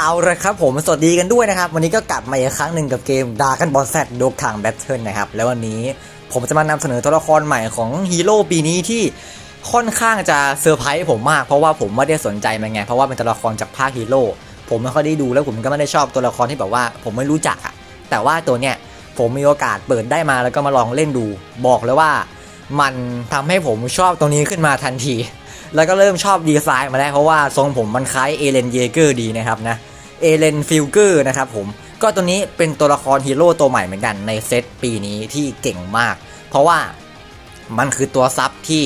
เอาละครับผมสวัสดีกันด้วยนะครับ วันนี้ก็กลับมาอีกครั้งหนึ่งกับเกมดากันบอลแซดดกทางแบทเทิลนะครับ แล้ววันนี้ผมจะมานำเสนอตัวละครใหม่ของฮีโร่ปีนี้ที่ค่อนข้างจะเซอร์ไพรส์ผมมาก เพราะว่าผมไม่ได้สนใจมันไง เพราะว่าเป็นตัวละครจากภาคฮีโร่ผมไม่ค่อยได้ดูแล้วผมก็ไม่ได้ชอบตัวละครที่แบบว่า ผมไม่รู้จักอะแต่ว่าตัวเนี้ยผมมีโอกาสเปิดได้มาแล้วก็มาลองเล่นดู บอกเลยว่า มันทำให้ผมชอบตัวนี้ขึ้นมาทันที แล้วก็เริ่มชอบดีไซน์มาแล้วเพราะว่าทรงผมมันคล้ายเอเลนเยเกอร์ดีนะครับนะเอเลนฟิลเกอร์นะครับผมก็ตัวนี้เป็นตัวละครฮีโร่ตัวใหม่เหมือนกันในเซตปีนี้ที่เก่งมาก เพราะว่ามันคือตัวซับที่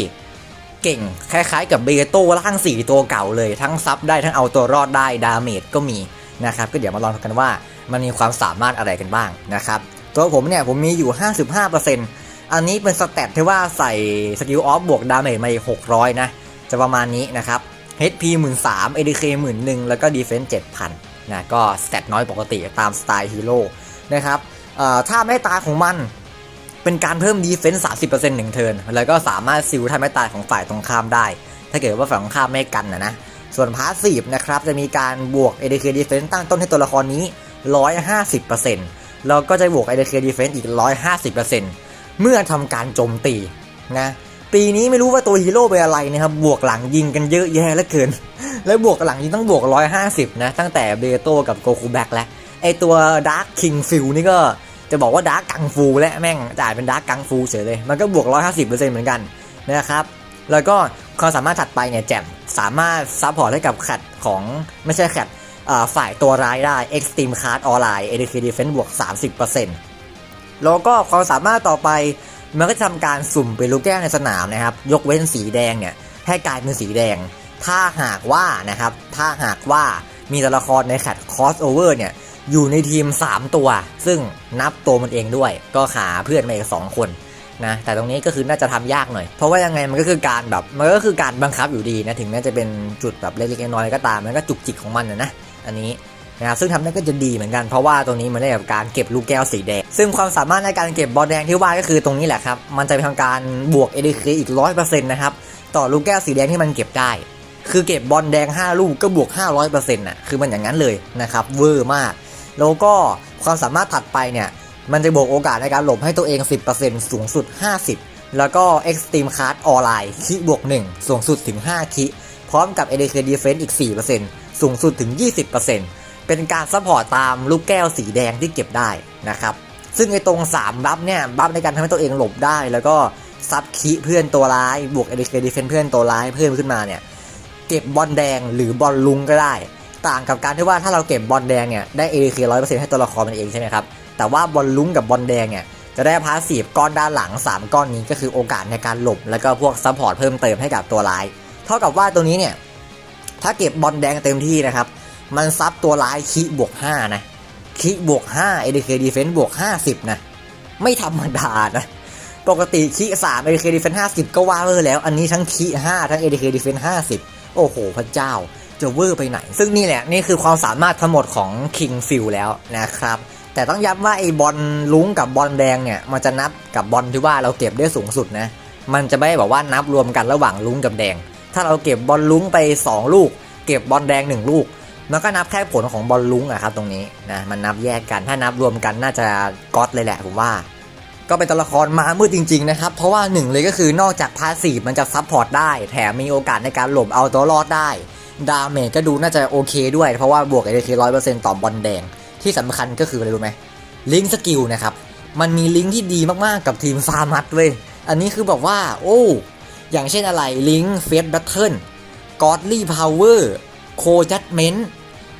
เก่งคล้ายๆกับเบโต้ร่างสี่ตัวเก่าเลย ทั้งซับได้ทั้งเอาตัวรอดได้ดาเมจก็มีนะครับก็เดี๋ยวมาลองกันว่ามันมีความสามารถอะไรกันบ้างนะครับตัวผมเนี่ยผมมีอยู่ 55%อันนี้เป็นสเตตที่ว่าใส่สกิลออฟบวกดาเมจมาอีก600 นะ จะประมาณนี้นะครับ HP 1 3 0 0 0 ADK 1 1 0 0 0แล้วก็ Defense 7,000นะก็สเตตน้อยปกติตามสไตล์ฮีโร่นะครับเอ่อถ้าไม่ตายของมันเป็นการเพิ่ม Defense 30%หนึ่งเทิร์นแล้วก็สามารถซิลท่าไม่ตายของฝ่ายตรงข้ามได้ ถ้าเกิดว่าฝ่ายตรงข้ามไม่กันนะนะ ส่วนพาสซีฟนะครับ จะมีการบวก ADK Defense ตั้งต้นให้ตัวละครนี้150%แล้วก็จะบวก ADK Defense อีก150%เมื่อทำการโจมตีนะ ปีนี้ไม่รู้ว่าตัวฮีโร่เป็นอะไรนะครับบวกหลังยิงกันเยอะแยะเหลือเกิน แล้วบวกหลังยิงต้องบวก 150 นะ ตั้งแต่เบโต้กับโกคูแบ็กแล้วไอตัวดาร์คคิงฟิลนี่ก็จะบอกว่าดาร์คกังฟูและแม่งจ่ายเป็นดาร์คกังฟูเฉยเลย มันก็บวก 150%เหมือนกันนะครับแล้วก็ความสามารถถัดไปเนี่ยแจมสามารถซัพพอร์ตให้กับแคดของไม่ใช่แคดฝ่ายตัวร้ายได้ Extreme Card Online ADK Defense บวก 30%แล้วก็ความสามารถต่อไป มันก็จะทำการสุ่มเป็นลูกแก้วในสนามนะครับ ยกเว้นสีแดงเนี่ยให้กลายเป็นสีแดง ถ้าหากว่านะครับ ถ้าหากว่ามีตัวละครในแคดคอสโอเวอร์เนี่ยอยู่ในทีม 3 ตัว ซึ่งนับตัวมันเองด้วย ก็ขาเพื่อนมาอีกสองคนนะแต่ตรงนี้ก็คือน่าจะทำยากหน่อย เพราะว่ายังไงมันก็คือการแบบมันก็คือการบังคับอยู่ดีนะถึงแม้จะเป็นจุดแบบเล็กๆน้อยๆก็ตามมันก็จุกจิกของมันนะนะอันนี้ นะครับซึ่งทำได้ก็จะดีเหมือนกันเพราะว่าตรงนี้มันได้กับการเก็บลูกแก้วสีแดง ซึ่งความสามารถในการเก็บบอลแดงที่ว่าก็คือตรงนี้แหละครับ มันจะไปทำการบวก ADK อีก100%นต์นะครับต่อลูกแก้วสีแดงที่มันเก็บได้ คือเก็บบอลแดง 5 ลูกก็บวก 500%น่ะคือมันอย่างนั้นเลยนะครับเวอร์มากแล้วก็ความสามารถถัดไปเนี่ยมันจะบวกโอกาสในการหลบให้ตัวเอง 10%สูงสุด 50 แล้วก็ Extreme Card ออนไลน์คิบวก 1 สูงสุดถึง 5 คิ พร้อมกับ ADK Defense อีก 4%สูงสุดถึง 20% เป็นการซัพพอร์ตตามลูกแก้วสีแดงที่เก็บได้นะครับซึ่งไอ้ตรง 3 บัฟเนี่ยบัฟในการทำให้ตัวเองหลบได้ แล้วก็ซับคิเพื่อนตัวร้าย บวก ADK Defense เพื่อนตัวร้ายเพิ่มขึ้นมาเนี่ยเก็บบอลแดงหรือบอลลุงก็ได้ ต่างกับการที่ว่าถ้าเราเก็บบอลแดงเนี่ยได้ ADK 100%ให้ตัวละครมันเองใช่ไหมครับแต่ว่าบอลลุงกับบอลแดงเนี่ยจะได้พาสซีฟก้อนด้านหลัง 3 ก้อนนี้ก็คือโอกาสในการหลบ แล้วก็พวกซัพพอร์ตเพิ่มเติมให้กับตัวร้าย เท่ากับว่าตัวนี้เนี่ยถ้าเก็บบอลแดงเต็มที่นะครับ มันซับตัวร้ายคิบวก5นะคิบวก5 ADK Defense บวก50นะ ไม่ธรรมดานะปกติคิ3 ADK Defense 50ก็ว่าเวอร์แล้ว อันนี้ทั้งคิ5ทั้ง ADK Defense 50โอ้โห พระเจ้า จะเวอร์ไปไหน ซึ่งนี่แหละ นี่คือความสามารถทั้งหมดของ King f i l แล้วนะครับ แต่ต้องย้ำว่าไอ้บอลลุ้งกับบอลแดงเนี่ย มันจะนับกับบอลที่ว่าเราเก็บได้สูงสุดนะ มันจะไม่แบบว่านับรวมกันระหว่างลุ้งกับแดง ถ้าเราเก็บบอลลุ้งไป 2 ลูก เก็บบอลแดง 1 ลูก มันก็นับแค่ผลของบอลลุ้งอะครับตรงนี้นะมันนับแยกกันถ้านับรวมกันน่าจะก๊อตเลยแหละผมว่า ก็เป็นตัวละครมามืดจริง ๆ นะครับ เพราะว่าหนึ่งเลยก็คือนอกจากพาสีมันจะซับพอร์ตได้ แถมมีโอกาสในการหลบเอาตัวรอดได้ ดาเมจก็ดูน่าจะโอเคด้วย เพราะว่าบวก ADK ร้อยเปอร์เซ็นต์ต่อบอลแดง ที่สำคัญก็คืออะไรรู้ไหมลิงก์สกิลนะครับมันมีลิงก์ที่ดีมากๆกับทีมซามัตเว้ยอันนี้คือแบบว่า โอ้อย่างเช่นอะไรลิงก์เฟสแบทเทิลกอดลี่พาวเวอร์โคจัดเมนต์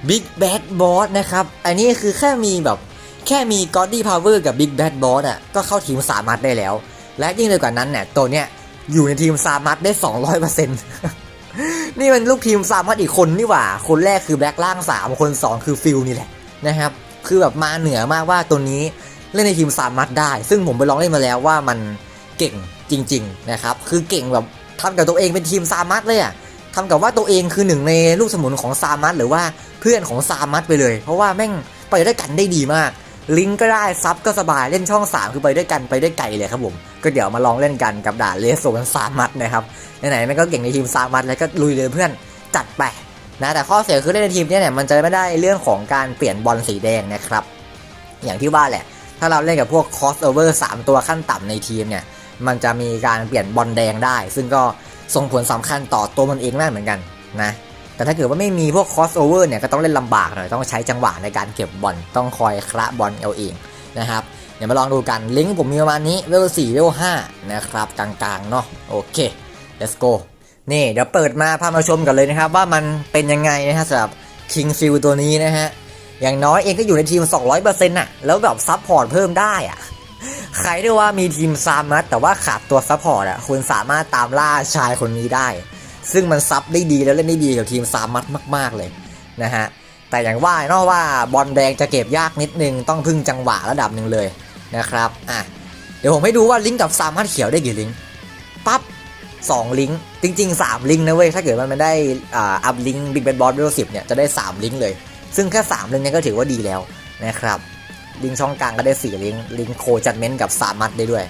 บิ๊กแบดบอสนะครับ อันนี้คือแค่มีแบบแค่มี g o d d y Power กับ Big Bad Boss อะก็เข้าทีมสามัดได้แล้ว และยิ่งเลยกว่านั้นเนี่ยตัวเนี้ยอยู่ในทีมสามัดได้ 200%นี่มันลูกทีมสามัดอีกคนนี่หว่า คนแรกคือแบล็กล่าง 3 คน 2 คือฟิลนี่แหละนะครับ คือแบบมาเหนือมากว่าตัวนี้เล่นในทีมสามัดได้ ซึ่งผมไปลองเล่นมาแล้วว่ามันเก่งจริง ๆนะครับ คือเก่งแบบทำกับตัวเองเป็นทีมซามัดเลยอะทำกับว่าตัวเองคือหนึ่งในลูกสมุนของซามัดหรือว่า เพื่อนของซามัดไปเลย เพราะว่าแม่งไปด้วยกันได้ดีมาก ลิงก์ก็ได้ซับก็สบายเล่นช่อง 3 คือไปด้วยกันไปได้ไกลเลยครับผม ก็เดี๋ยวมาลองเล่นกันกับด่าเลสโซนซามัดนะครับไหนๆมันก็เก่งในทีมซามัดแล้วก็ลุยเลยเพื่อนจัดไปนะแต่ข้อเสียคือเล่นในทีมเนี่ยเนี่ยมันจะไม่ได้เรื่องของการเปลี่ยนบอลสีแดงนะครับ อย่างที่ว่าแหละ ถ้าเราเล่นกับพวก crossover 3ตัวขั้นต่ำในทีมเนี่ยมันจะมีการเปลี่ยนบอลแดงได้ ซึ่งก็ส่งผลสำคัญต่อตัวมันเองได้เหมือนกันนะ แต่ถ้าเกิดว่าไม่มีพวก crossover เนี่ยก็ต้องเล่นลำบากหน่อยต้องใช้จังหวะในการเก็บบอลต้องคอยคระบอลเอาเองนะครับเดี๋ยวมาลองดูกันลิงก์ผมมีประมาณนี้เวล4เวล5นะครับกลางๆเนาะโอเค let's go นี่เดี๋ยวเปิดมาพามาชมกันเลยนะครับ ว่ามันเป็นยังไงนะฮะสำหรับ King f i e l ตัวนี้นะฮะอย่างน้อยเองก็อยู่ในทีม 200%น่ะแล้วแบบซับพอร์ตเพิ่มได้อะใครที่ว่ามีทีมซามัสแต่ว่าขาดตัวซัพพอร์ตอะคุณสามารถตามล่าชายคนนี้ได้ ซึ่งมันซับได้ดีแล้วเล่นได้ดีกับทีมซามัสมาก ๆเลยนะฮะแต่อย่างว่าเนอะว่าบอลแดงจะเก็บยากนิดนึงต้องพึ่งจังหวะระดับหนึ่งเลยนะครับอะเดี๋ยวผมให้ดูว่าลิงก์กับซามัสเขียวได้กี่ลิงก์ปั๊บสองลิงก์จริง ๆ 3 ลิงก์นะเว้ยถ้าเกิดมันได้อ่าอัพลิงก์บิ๊กแบนบอสเวลสิบเนี่ยจะได้ 3 ลิงก์เลย ซึ่งแค่3ลิงก์เนี้ก็ถือว่าดีแล้วนะครับลิงก์ช่องกลางก็ได้4ลิงก์ลิงก์โคจัดเมนต์กับสามัดได้ด้วย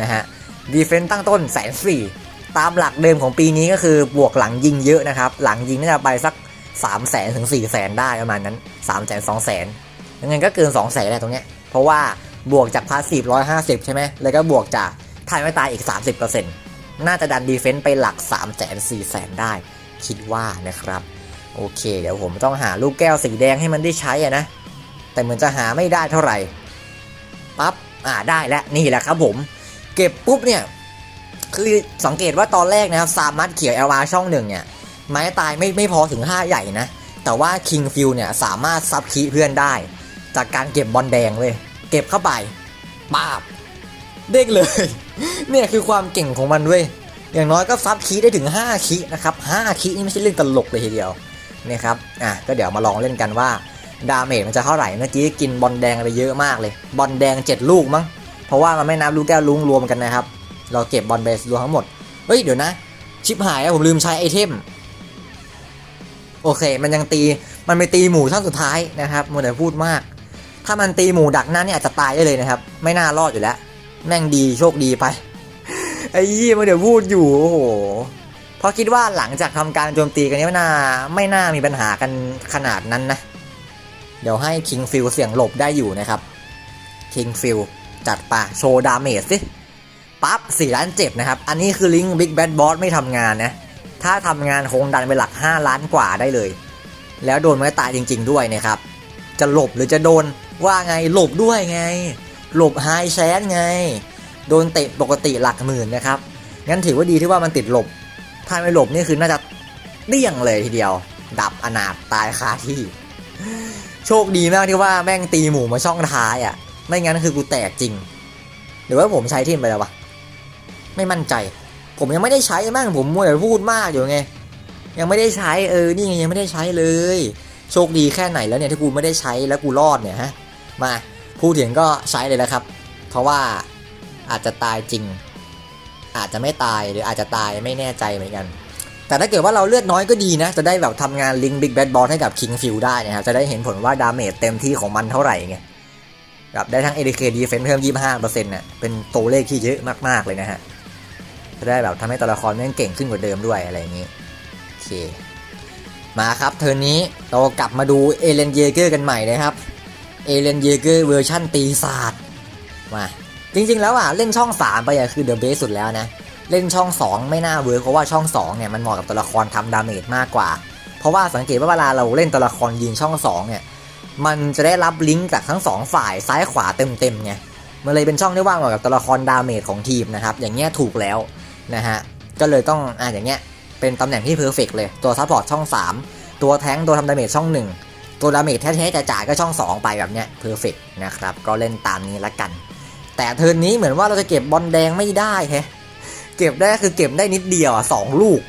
นะฮะดีเฟนต์ตั้งต้นแสนสี่ ตามหลักเดิมของปีนี้ก็คือบวกหลังยิงเยอะนะครับ หลังยิงน่าจะไปสัก3 0 0แสนถึง4 0 0แสนได้ประมาณนั้น3 0 0แสน2แสนยังไงก็เกิน2แสนแหละตรงเนี้ย เพราะว่าบวกจากพาสซีฟ150 ใช่ไหม แล้วก็บวกจากทายไม่ตายอีก 30%น่าจะดันดีเฟนต์ไปหลัก3 0 0แสน4แสนได้ คิดว่านะครับ โอเค เดี๋ยวผมต้องหาลูกแก้วสีแดงให้มันได้ใช้อะนะ แต่เหมือนจะหาไม่ได้เท่าไหร่ ปั๊บ อ่าได้แล้วนี่แหละครับผม เก็บปุ๊บเนี่ย คือสังเกตว่าตอนแรกนะครับซามัสเขียวเอลอาช่องหนึ่งเนี่ยไม้ตายไม่ไม่พอถึง 5 ใหญ่นะ แต่ว่าคิงฟิลเนี่ยสามารถซับคีเพื่อนได้ จากการเก็บบอลแดงเลยเก็บเข้าไปป้าบเด้งเลย เนี่ยคือความเก่งของมันเว้ยอย่างน้อยก็ซับคีได้ถึง 5 คีนะครับ5คีนี่ไม่ใช่เรื่องตลกเลยทีเดียวนะครับอะก็เดี๋ยวมาลองเล่นกันว่าดาเมจมันจะเท่าไหร่เมื่อกี้กินบอลแดงไปเยอะมากเลย บอลแดง 7 ลูกมั้งเพราะว่ามันไม่นับลูกแก้วลุงรวมกันนะครับ เราเก็บบอลเบสรวมทั้งหมด เฮ้ยเดี๋ยวนะ ชิปหายแล้วผมลืมใช้ไอเทม โอเค มันยังตี มันไปตีหมูช่องสุดท้ายนะครับมัวแต่พูดมาก ถ้ามันตีหมูดักหน้าเนี่ยอาจจะตายได้เลยนะครับ ไม่น่ารอดอยู่แล้ว แม่งดีโชคดีไป ไอ้ยี่มันเดี๋ยวพูดอยู่ โอ้โห เพราะคิดว่าหลังจากทำการโจมตีกันนี้ไม่น่า ไม่น่ามีปัญหากันขนาดนั้นนะ เดี๋ยวให้คิงฟิลเสียงหลบได้อยู่นะครับคิงฟิลจัดปะโชว์ดาเมจสิ ปั๊บ4ล้านเจ็บนะครับ อันนี้คือลิงก์บิ๊กแบดบอสไม่ทำงานนะ ถ้าทำงานคงดันไปหลัก 5 ล้านกว่าได้เลย แล้วโดนไม่ตายจริง ๆ ด้วยนะครับ จะหลบหรือจะโดนว่าไงหลบด้วยไง หลบไฮแชนไง โดนเตะปกติหลักหมื่นนะครับ งั้นถือว่าดีที่ว่ามันติดหลบ ถ้าไม่หลบนี่คือน่าจะเดี่ยงเลยทีเดียว ดับอนาถตายคาที่ โชคดีมากที่ว่าแม่งตีหมูมาช่องท้ายอะ่ะ ไม่งั้นคือกูแตกจริง หรือว่าผมใช้ทิมไปแล้ววะ ไม่มั่นใจ ผมยังไม่ได้ใช้มั่งผมมัวแต่พูดมากอยู่ไง ยังไม่ได้ใช้เออนี่ไงยังไม่ได้ใช้เลย โชคดีแค่ไหนแล้วเนี่ยที่กูไม่ได้ใช้แล้วกูรอดเนี่ยฮะมาพูดถึงก็ใช้เลยแล้วครับ เพราะว่าอาจจะตายจริง อาจจะไม่ตายหรืออาจจะตายไม่แน่ใจเหมือนกัน แต่ถ้าเกิดว่าเราเลือดน้อยก็ดีนะ จะได้แบบทำงานลิงบิ๊กแบดบอลให้กับคิงฟิลได้นะครับ จะได้เห็นผลว่าดาเมจเต็มที่ของมันเท่าไหร่ไงแบบได้ทั้ง ADK Defense เพิ่ม 25%เนี่ยเป็นตัวเลขที่เยอะมาก ๆ เลยนะฮะ จะได้แบบทำให้ตัวละครแม่งเก่งขึ้นกว่าเดิมด้วยอะไรอย่างนี้โอเคมาครับเทอร์นี้เรากลับมาดูเอเลนเยเกอร์กันใหม่นะครับเอเลนเยเกอร์เวอร์ชั่นปีศาจมาจริงๆแล้วอะเล่นช่อง 3 ไปอะคือเดอะเบสสุดแล้วนะ เล่นช่อง 2 ไม่น่าเวิร์กเพราะว่าช่อง2เนี่ยมันเหมาะกับตัวละครทำดาเมจมากกว่า เพราะว่าสังเกตว่าเวลาเราเล่นตัวละครยืนช่อง2เนี่ยมันจะได้รับลิงก์จากทั้งสองฝ่ายซ้ายขวาเต็มๆไงมันเลยเป็นช่องที่ว่างเหมาะกับตัวละครดาเมจของทีมนะครับอย่างเงี้ยถูกแล้ว นะฮะ ก็เลยต้องอ่าอย่างเงี้ย เป็นตำแหน่งที่เพอร์เฟกเลย ตัวซัพพอร์ตช่อง 3 ตัวแท้งตัวทำดาเมจช่อง 1 ตัวดาเมจแท้ๆจ่ายก็ช่อง 2 ไปแบบเนี้ยเพอร์เฟกนะครับ ก็เล่นตามนี้ละกัน แต่เทิร์นนี้เหมือนว่าเราจะเก็บบอลแดงไม่ได้แฮะเก็บได้คือเก็บได้นิดเดียวอะสองลูก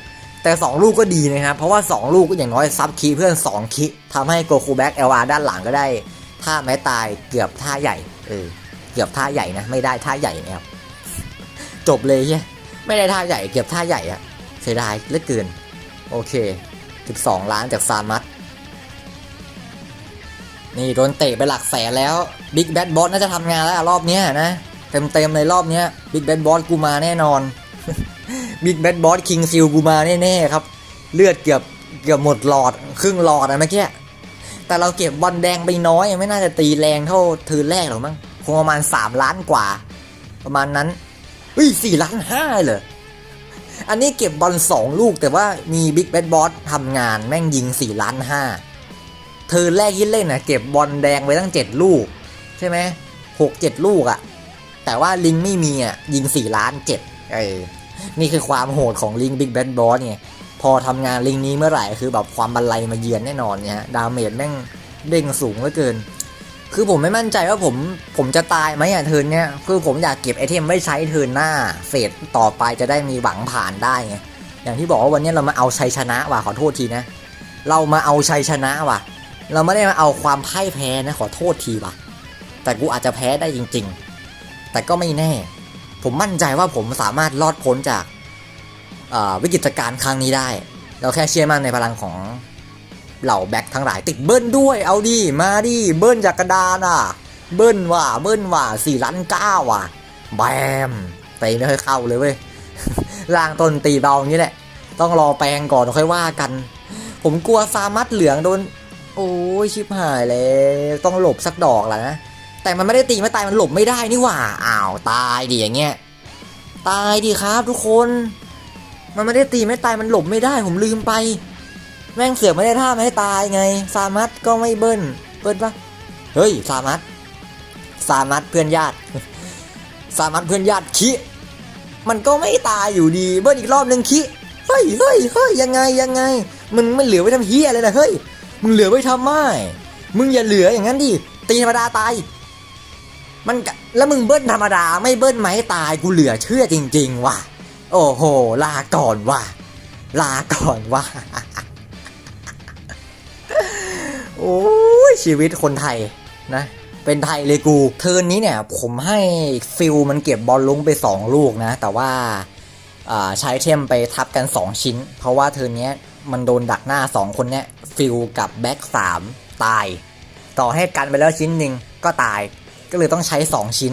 แต่ 2 ลูกก็ดีนะครับ เพราะว่า 2 ลูกก็อย่างน้อยซับคีย์เพื่อน 2 คิทำให้โกคูแบ็กเอลอาด้านหลังก็ได้ท่าไม้ตายเกือบท่าใหญ่เออเกือบท่าใหญ่นะ ไม่ได้ท่าใหญ่นะครับ จบเลยใช่ ไม่ได้ท่าใหญ่เกือบท่าใหญ่อะเสียดายเลือเกิน โอเค 12 ล้านจากซามัตนี่โดนเตะไปหลักแสนแล้วบิ๊กแบดบอสน่าจะทำงานแล้วรอบนี้นะเต็มๆเลยรอบนี้บิ๊กแบดบอสกูมาแน่นอนบิ๊กแบดบอสคิงซิลกูมาแน่ๆครับ เลือดเกือบเกือบหมดหลอดครึ่งหลอดอะเมื่อกี้แต่เราเก็บบอลแดงไปน้อย ไม่น่าจะตีแรงเท่าเทือแรกหรอกมั้งคงประมาณสามล้านกว่า ประมาณนั้น เฮ้ยสี่ล้านห้าเลยอันนี้เก็บบอลสองลูกแต่ว่ามีบิ๊กแบดบอสทำงานแม่งยิงสี่ล้านห้าเธอแรกที่เล่นน่ะเก็บบอลแดงไว้ตั้งเจ็ดลูก ใช่ไหมหกเจ็ดลูกอะแต่ว่าลิงไม่มีอะยิงสี่ล้านเจ็ดเออนี่คือความโหดของลิงบิ๊กแบดบอสไงพอทำงานลิงนี้เมื่อไหร่คือแบบความบันไลมาเยือนแน่นอนเนี่ยฮะดาเมจแม่งเด้งสูงเหลือเกิน คือผมไม่มั่นใจว่าผมผมจะตายไหมอะเทินเนี้ยคือผมอยากเก็บไอเทมไว้ใช้เทินหน้าเฟสต่อไปจะได้มีหวังผ่านได้ไงอย่างที่บอกว่าวันนี้เรามาเอาชัยชนะว่ะขอโทษทีนะ เรามาเอาชัยชนะว่ะ เราไม่ได้มาเอาความพ่ายแพ้นะขอโทษทีว่ะ แต่กูอาจจะแพ้ได้จริง ๆ แต่ก็ไม่แน่ ผมมั่นใจว่าผมสามารถรอดพ้นจากวิกฤตการณ์ครั้งนี้ได้ เราแค่เชื่อมั่นในพลังของ เหล่าแบ็คทั้งหลายติดเบิ้ลด้วย เอาดิ มาดิ เบิ้ลจากกระดานอะ เบิ้ลว่ะ เบิ้ลว่ะสี่ล้านเก้าว่ะ แบมไปไม่ค่อยเข้าเลยเว้ยล่างต้นตีเบาอย่างนี้แหละ ต้องรอแปลงก่อนค่อยว่ากัน ผมกลัวซามัดเหลืองโดน โอ้ยชิบหายเลย ต้องหลบสักดอกแหละนะ แต่มันไม่ได้ตีไม่ตายมันหลบไม่ได้นี่หว่า อ้าวตายดิอย่างเงี้ย ตายดิครับทุกคน มันไม่ได้ตีไม่ตายมันหลบไม่ได้ผมลืมไป ม่งเสือกไม่ได้ท่าไม่ให้ตายไงซามัดก็ไม่เบิ้ล เบิ้ลปะเฮ้ยซามัดซามัดเพื่อนญาติซามัดเพื่อนญาติคิมันก็ไม่ตายอยู่ดี เบิ้ลอีกรอบหนึ่งคิเฮ้ยเฮ้ยเฮ้ยยังไงยังไง มึงไม่เหลือไว้ทำเฮียเลยนะเฮ้ย มึงเหลือไว้ทำไม่ มึงอย่าเหลืออย่างนั้นดิ ตีธรรมดาตาย มันแล้วมึงเบิ้ลธรรมดาไม่เบิ้ลไหมตายกูเหลือเชื่อจริง ๆ ว่ะ โอ้โห ลาก่อนว่ะ ลาก่อนว่ะ โอ้ยชีวิตคนไทยนะ เป็นไทยเลยกู เทิร์นนี้เนี่ย ผมให้ฟิลมันเก็บบอลลุงไป 2 ลูกนะ แต่ว่าใช้เทมไปทับกัน 2 ชิ้น เพราะว่าเทิร์นนี้มันโดนดักหน้า 2 คนเนี้ยฟิลกับแบ็ก3 ตาย ต่อให้กันไปแล้วชิ้นหนึ่งก็ตายก็เลยต้องใช้ 2 ชิ้น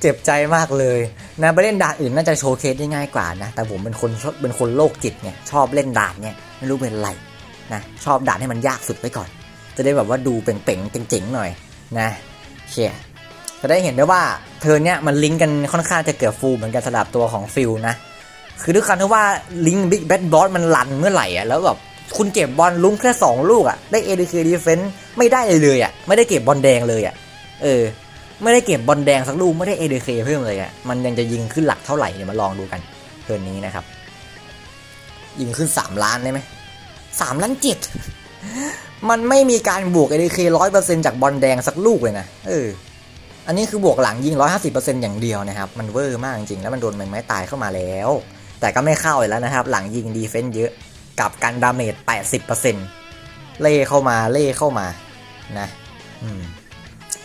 เจ็บใจมากเลยนะไปเล่นด่านอื่นน่าจะโชว์เคสได้ง่ายกว่านะ แต่ผมเป็นคนเป็นคนโรคจิตไงชอบเล่นด่านเนี่ยไม่รู้เป็นไร นะชอบด่านให้มันยากสุดไว้ก่อน จะได้แบบว่าดูเป่งๆเจ๋งๆหน่อยนะเชียจะได้เห็นได้ว่าเธอเนี่ยมันลิงก์กันค่อนข้างจะเกือบฟูลเหมือนกันสำหรับตัวของฟิลนะคือด้วยการที่ว่าลิงก์บิ๊กแบดบอสมันรันเมื่อไหร่อะแล้วแบบคุณเก็บบอลลุ้งแค่สองลูกอะได้ ADK Defense ไม่ได้เลยเลยอะไม่ได้เก็บบอลแดงเลยอะเออไม่ได้เก็บบอลแดงสักลูกไม่ได้ ADK เพิ่มเลยอะมันยังจะยิงขึ้นหลักเท่าไหร่เดี๋ยวมาลองดูกันเทิร์นนี้นะครับ ยิงขึ้น 3 ล้านได้ไหม สามล้านเจ็ดมันไม่มีการบวก ADK ร้อยเปอร์เซ็นจากบอลแดงสักลูกเลยนะ เออ อันนี้คือบวกหลังยิง150%อร์เซ็นอย่างเดียวนะครับ มันเวอร์มากจริงๆ แล้วมันโดนไม้ตายเข้ามาแล้ว แต่ก็ไม่เข้าอีกแล้วนะครับ หลังยิงดีเฟนต์เยอะ กับการดาเมจ80%เปอร์เซ็นเล่เข้ามา เล่เข้ามา นะ อืม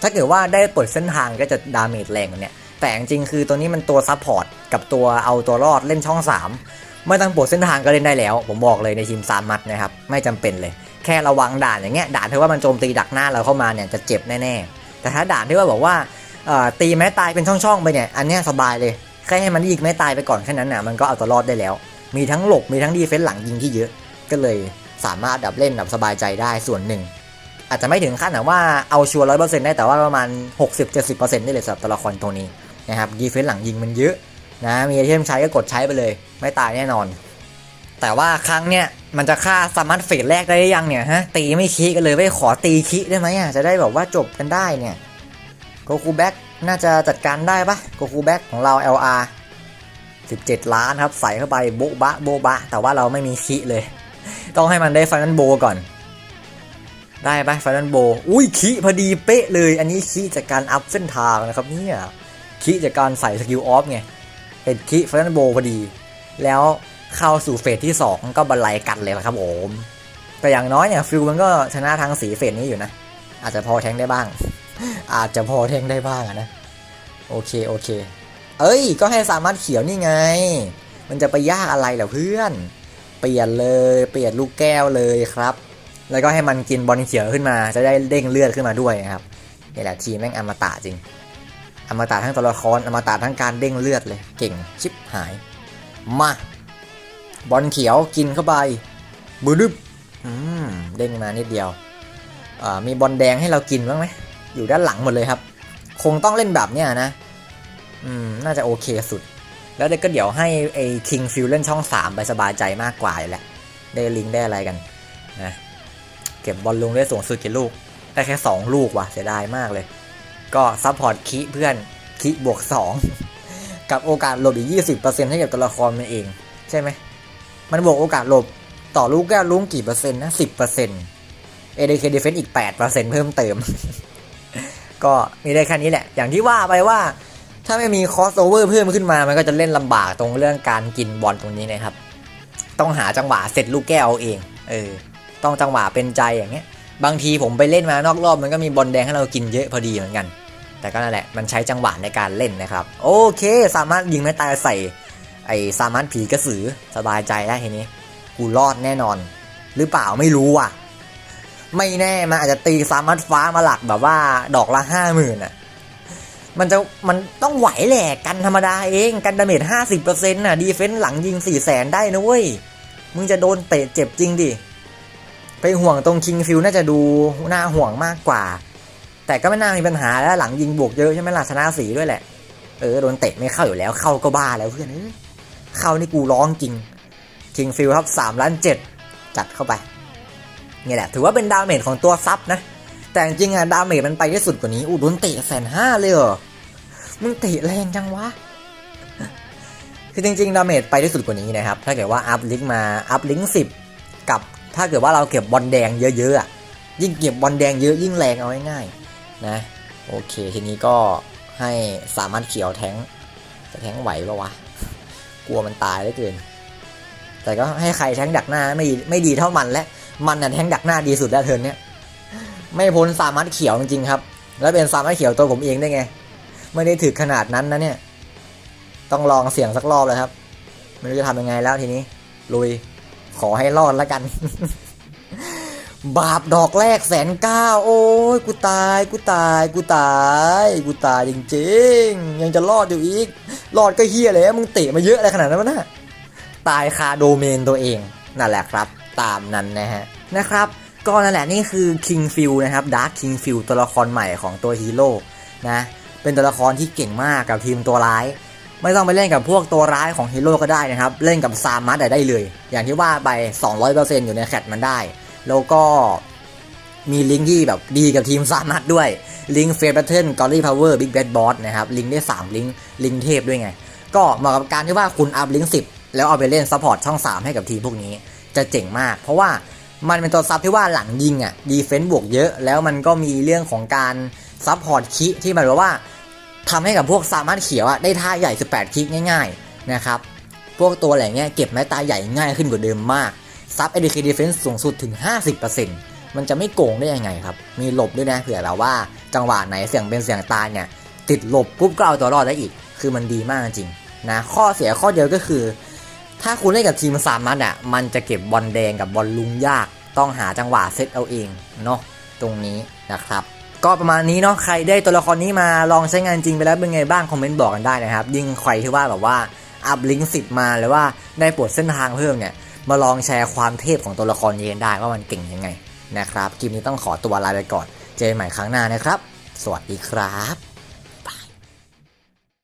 ถ้าเกิดว่าได้เปิดเส้นทางก็จะดาเมจแรงกว่าเนี้ยแต่จริงๆคือตัวนี้มันตัวซัพพอร์ตกับตัวเอาตัวรอดเล่นช่อง3 ไม่ต้องปวดเส้นทางก็เล่นได้แล้ว ผมบอกเลยในทีมซามัดนะครับไม่จำเป็นเลย แค่ระวังด่านอย่างเงี้ยด่านที่ว่ามันโจมตีดักหน้าเราเข้ามาเนี่ยจะเจ็บแน่ๆแต่ถ้าด่านที่ว่าบอกว่าตีแม้ตายเป็นช่องๆไปเนี่ยอันเนี้ยสบายเลยแค่ให้มันยิงแม้ตายไปก่อนแค่นั้นน่ะมันก็เอาตัวรอดได้แล้ว มีทั้งหลบมีทั้งดีเฟนส์หลังยิงที่เยอะ ก็เลยสามารถดับเล่นแบบสบายใจได้ส่วนหนึ่ง อาจจะไม่ถึงขั้นแบบว่าเอาชัวร์ร้อยเปอร์เซ็นต์ได้แต่ว่าประมาณ 60-70%ได้เลยสำหรับตัวละครตัวนี้นะครับดีเฟนส์หลังยิงมันเยอะ นะมีไอเทมใช้ก็กดใช้ไปเลย ไม่ตายแน่นอน แต่ว่าครั้งเนี้ยมันจะฆ่าสมารถเฟสแรกได้ยังเนี่ยฮะตีไม่คิกันเลยไม่ขอตีคิได้ไหมอะจะได้แบบว่าจบกันได้เนี่ยโกคูแบ็กน่าจะจัดการได้ปะโกคูแบ็กของเรา LR 17 ล้านครับใส่เข้าไปโบ๊ะบะโบ๊ะบะ แต่ว่าเราไม่มีคิเลย ต้องให้มันได้ไฟนันโบก่อน ได้ปะไฟนันโบ อุ้ยคิพอดีเป๊ะเลย อันนี้คิจากการอัพเส้นทางนะครับเนี่ยคิจากการใส่สกิลออฟไง เป็นคิฟันโบพอดี แล้วเข้าสู่เฟสที่ 2 ก็บรรลัยกันเลยละครับผมแต่อย่างน้อยเนี่ยฟิลมันก็ชนะทางสีเฟสนี้อยู่นะ อาจจะพอแทงได้บ้าง อาจจะพอแทงได้บ้างนะ โอเคโอเค เอ้ย ก็ให้สามารถเขียวนี่ไง มันจะไปยากอะไรเหรอเพื่อน เปลี่ยนเลยเปลี่ยนลูกแก้วเลยครับ แล้วก็ให้มันกินบอลเขียวขึ้นมา จะได้เด้งเลือดขึ้นมาด้วยนะครับนี่แหละทีมแม่งอมตะจริง อมตะทั้งตัวละครอมตะทั้งการเด้งเลือดเลย เก่งชิบหาย มาบอลเขียวกินเข้าไปบูดึบเด้งมานิดเดียวมีบอลแดงให้เรากินบ้างไหมอยู่ด้านหลังหมดเลยครับ คงต้องเล่นแบบเนี้ยนะ อืม น่าจะโอเคสุด แล้วเด็กก็เดี๋ยวให้ไอ้คิงฟิลเล่นช่อง 3 ไปสบายใจมากกว่าแหละ ได้ลิงได้อะไรกันนะเก็บบอลลงได้สูงสุดกี่ลูก ได้แค่ 2 ลูกว่ะเสียดายมากเลย ก็ซัพพอร์ตคิเพื่อนคิบวก 2 กับโอกาสหลบอีก 20%ให้กับตัวละครมันเอง ใช่ไหม มันบวกโอกาสหลบต่อลูกแก้วลุ้งกี่เปอร์เซ็นต์นะ 10% ADK Defense อีก 8%เพิ่มเติม ก็มีได้แค่นี้แหละ อย่างที่ว่าไปว่า ถ้าไม่มีคอสโอเวอร์เพิ่มขึ้นมา มันก็จะเล่นลำบากตรงเรื่องการกินบอลตรงนี้นะครับ ต้องหาจังหวะเสร็จลูกแก้วเอาเอง เออ ต้องจังหวะเป็นใจอย่างเงี้ย บางทีผมไปเล่นมานอกรอบมันก็มีบอลแดงให้เรากินเยอะพอดีเหมือนกัน แต่ก็นั่นแหละมันใช้จังหวะในการเล่นนะครับ โอเคสามารถยิงไม่ตายใส่ ไอ้สามารถผีกระสือสบายใจแล้ทีนี้กูรอดแน่นอน หรือเปล่าไม่รู้อะ ไม่แน่มันอาจจะตีสามารถฟ้ามาหลักแบบว่าดอกละห้าหมื่นอะมันจะมันต้องไหวแหละกันธรรมดาเองกันดาเมจห้าสิบเปอร์เซ็นต์น่ะดีเฟนส์หลังยิงสี่แสนได้นะเว้ย มึงจะโดนเตะเจ็บจริงดิ ไปห่วงตรงคิงฟิลน่าจะดูน่าห่วงมากกว่า แต่ก็ไม่น่ามีปัญหาแล้วหลังยิงบวกเยอะใช่ไหมล่ะชนะสีด้วยแหละ เออโดนเตะไม่เข้าอยู่แล้วเข้าก็บ้าแล้วเพื่อนเอ้ยเข้านี่กูร้องจริงคิงฟิลครับสามล้านเจ็ดจัดเข้าไปนี่แหละ ถือว่าเป็นดาเมจของตัวซับนะ แต่จริงอะดาเมจมันไปได้สุดกว่านี้อู้โดนเตะแสนห้าเลยเหรอมึงเตะแรงจังวะคือจริงๆ ดาเมจไปได้สุดกว่านี้นะครับ ถ้าเกิดว่าอัพลิงมาอัพลิงสิบกับถ้าเกิดว่าเราเก็บบอลแดงเยอะๆอะยิ่งเก็บบอลแดงเยอะยิ่งแรงเอาง่ายๆ นะโอเคทีนี้ก็ให้สามารถเขียวแทงจะแทงไหวปะวะ กลัวมันตายเหลือเกิน แต่ก็ให้ใครแทงดักหน้าไม่ไม่ดีเท่ามันและมันน่ะแทงดักหน้าดีสุดแล้วเทินเนี้ยไม่พ้นสามารถเขียวจริงๆครับ แล้วเป็นสามารถเขียวตัวผมเองได้ไง ไม่ได้ถึกขนาดนั้นนะเนี่ย ต้องลองเสี่ยงสักรอบเลยครับ ไม่รู้จะทำยังไงแล้วทีนี้ ลุยขอให้รอดแล้วกัน บาปดอกแรกแสนเก้าโอ้ยกูตายกูตายกูตายกูตายจริงๆ ยังจะรอดอยู่อีก รอดก็เฮียเลยมึงเตะมาเยอะอะไรขนาดนั้นวะน่ะตายคาโดเมนตัวเองนั่นแหละครับ ตามนั้นนะฮะนะครับ ก็นั่นแหละนี่คือ King f i l นะครับ Dark King f i l ตัวละครใหม่ของตัวฮีโร่นะเป็นตัวละครที่เก่งมากกับทีมตัวร้าย ไม่ต้องไปเล่นกับพวกตัวร้ายของฮีโร่ก็ได้นะครับ เล่นกับซามัสได้เลย อย่างที่ว่าไป 200%อยู่ในแคตมันได้ แล้วก็มีลิงก์ที่แบบดีกับทีมซามัสด้วย ลิงก์เฟสแบทเทิลกอรี่พาวเวอร์บิ๊กแบดบอสนะครับ ลิงก์ได้ 3 ลิงก์ ลิงก์เทพด้วยไง ก็เหมาะกับการที่ว่าคุณอัพลิงก์10แล้วเอาไปเล่นซัพพอร์ตช่อง 3 ให้กับทีมพวกนี้ จะเจ๋งมาก เพราะว่ามันเป็นตัวซับที่ว่าหลังยิงอะดีเฟนต์บวกเยอะ แล้วมันก็มีเรื่องของการซัพพอร์ตคิที่หมายถึงว่าทำให้กับพวกสามารถเขียวอะได้ท่าใหญ่ 18 คิกง่าย ๆ นะครับ พวกตัวอะไรเงี้ยเก็บไม้ตาใหญ่ง่ายขึ้นกว่าเดิมมาก ซับ ADK Defense สูงสุดถึง 50%มันจะไม่โกงได้ยังไงครับ มีหลบด้วยนะเผื่อเราว่าจังหวะไหนเสี่ยงเป็นเสี่ยงตายเนี่ย ติดหลบปุ๊บก็เอาตัวรอดได้อีก คือมันดีมากจริงนะข้อเสียข้อเดียวก็คือ ถ้าคุณเล่นกับทีมสามมัดอะมันจะเก็บบอลแดงกับบอลลุงยาก ต้องหาจังหวะเซตเอาเองเนาะตรงนี้นะครับก็ประมาณนี้เนาะใครได้ตัวละครนี้มาลองใช้งานจริงไปแล้วเป็นไงบ้างคอมเมนต์บอกกันได้นะครับ ยิ่งใครที่ว่าแบบว่าอัพลิงก์สิบมาหรือว่าได้ปวดเส้นทางเพิ่มเนี่ย มาลองแชร์ความเทพของตัวละครนี้กันได้ว่ามันเก่งยังไงนะครับคลิปนี้ต้องขอตัวลาไปก่อน เจอกันใหม่ครั้งหน้านะครับ สวัสดีครับ